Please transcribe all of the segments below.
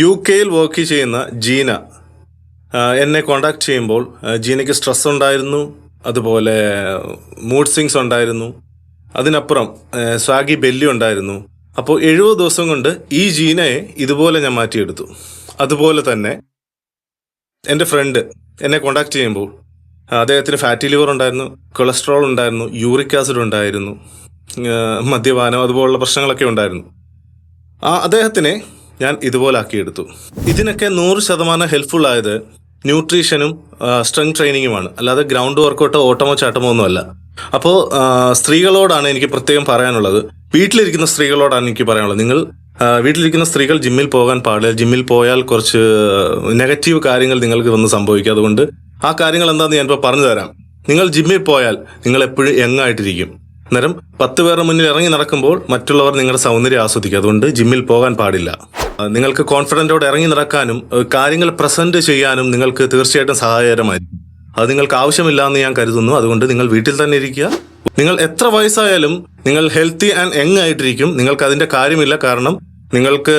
U കെയിൽ work ചെയ്യുന്ന ജീന എന്നെ കോണ്ടാക്ട് ചെയ്യുമ്പോൾ ജീനയ്ക്ക് സ്ട്രെസ് ഉണ്ടായിരുന്നു അതുപോലെ മൂഡ് സിങ്സ് ഉണ്ടായിരുന്നു. അതിനപ്പുറം സ്വാഗി ബെല്ലി ഉണ്ടായിരുന്നു. അപ്പോൾ എഴുപത് ദിവസം കൊണ്ട് ഈ ജീനയെ ഇതുപോലെ ഞാൻ മാറ്റിയെടുത്തു. അതുപോലെ തന്നെ എന്റെ ഫ്രണ്ട് എന്നെ കോണ്ടാക്ട് ചെയ്യുമ്പോൾ അദ്ദേഹത്തിന് ഫാറ്റി ലിവർ ഉണ്ടായിരുന്നു കൊളസ്ട്രോൾ ഉണ്ടായിരുന്നു യൂറിക് ആസിഡ് ഉണ്ടായിരുന്നു മദ്യപാനം അതുപോലുള്ള പ്രശ്നങ്ങളൊക്കെ ഉണ്ടായിരുന്നു. ആ അദ്ദേഹത്തിനെ ഞാൻ ഇതുപോലെ ആക്കിയെടുത്തു ഇതിനൊക്കെ നൂറ് ശതമാനം ഹെൽപ്ഫുൾ ആയത് ന്യൂട്രീഷനും സ്ട്രെങ് ട്രെയിനിങ്ങുമാണ് അല്ലാതെ ഗ്രൗണ്ട് വർക്കൗട്ടോ ഓട്ടമോ ചാട്ടമോ ഒന്നുമല്ല. അപ്പോൾ സ്ത്രീകളോടാണ് എനിക്ക് പ്രത്യേകം പറയാനുള്ളത്. വീട്ടിലിരിക്കുന്ന സ്ത്രീകളോടാണ് എനിക്ക് പറയാനുള്ളത്. നിങ്ങൾ വീട്ടിലിരിക്കുന്ന സ്ത്രീകൾ ജിമ്മിൽ പോകാൻ പാടില്ല. ജിമ്മിൽ പോയാൽ കുറച്ച് നെഗറ്റീവ് കാര്യങ്ങൾ നിങ്ങൾക്ക് വന്ന് സംഭവിക്കും. അതുകൊണ്ട് ആ കാര്യങ്ങൾ എന്താണെന്ന് ഞാനിപ്പോൾ പറഞ്ഞു തരാം. നിങ്ങൾ ജിമ്മിൽ പോയാൽ നിങ്ങൾ എപ്പോഴും യങ്ങായിട്ടിരിക്കും. അന്നേരം പത്ത് പേരുടെ മുന്നിൽ ഇറങ്ങി നടക്കുമ്പോൾ മറ്റുള്ളവർ നിങ്ങളുടെ സൗന്ദര്യം ആസ്വദിക്കും. അതുകൊണ്ട് ജിമ്മിൽ പോകാൻ പാടില്ല. നിങ്ങൾക്ക് കോൺഫിഡന്റോടെ ഇറങ്ങി നടക്കാനും കാര്യങ്ങൾ പ്രസന്റ് ചെയ്യാനും നിങ്ങൾക്ക് തീർച്ചയായിട്ടും സഹായകരമായിരിക്കും. അത് നിങ്ങൾക്ക് ആവശ്യമില്ല എന്ന് ഞാൻ കരുതുന്നു. അതുകൊണ്ട് നിങ്ങൾ വീട്ടിൽ തന്നെ ഇരിക്കുക. നിങ്ങൾ എത്ര വയസ്സായാലും നിങ്ങൾ ഹെൽത്തി ആൻഡ് യങ് ആയിട്ടിരിക്കും. നിങ്ങൾക്ക് അതിന്റെ കാര്യമില്ല. കാരണം നിങ്ങൾക്ക്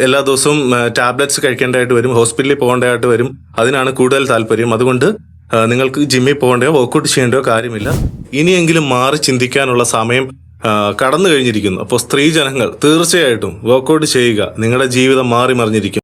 എല്ലാ ദിവസവും ടാബ്ലറ്റ്സ് കഴിക്കേണ്ടതായിട്ട് വരും ഹോസ്പിറ്റലിൽ പോകേണ്ടതായിട്ട് വരും. അതിനാണ് കൂടുതൽ താല്പര്യം. അതുകൊണ്ട് നിങ്ങൾക്ക് ജിമ്മിൽ പോകേണ്ടയോ വർക്കൗട്ട് ചെയ്യേണ്ടയോ കാര്യമില്ല. ഇനിയെങ്കിലും മാറി ചിന്തിക്കാനുള്ള സമയം കടന്നു കഴിഞ്ഞിരിക്കുന്നു. അപ്പോൾ സ്ത്രീ ജനങ്ങൾ തീർച്ചയായിട്ടും വർക്കൗട്ട് ചെയ്യുക. നിങ്ങളുടെ ജീവിതം മാറി മറിഞ്ഞിരിക്കും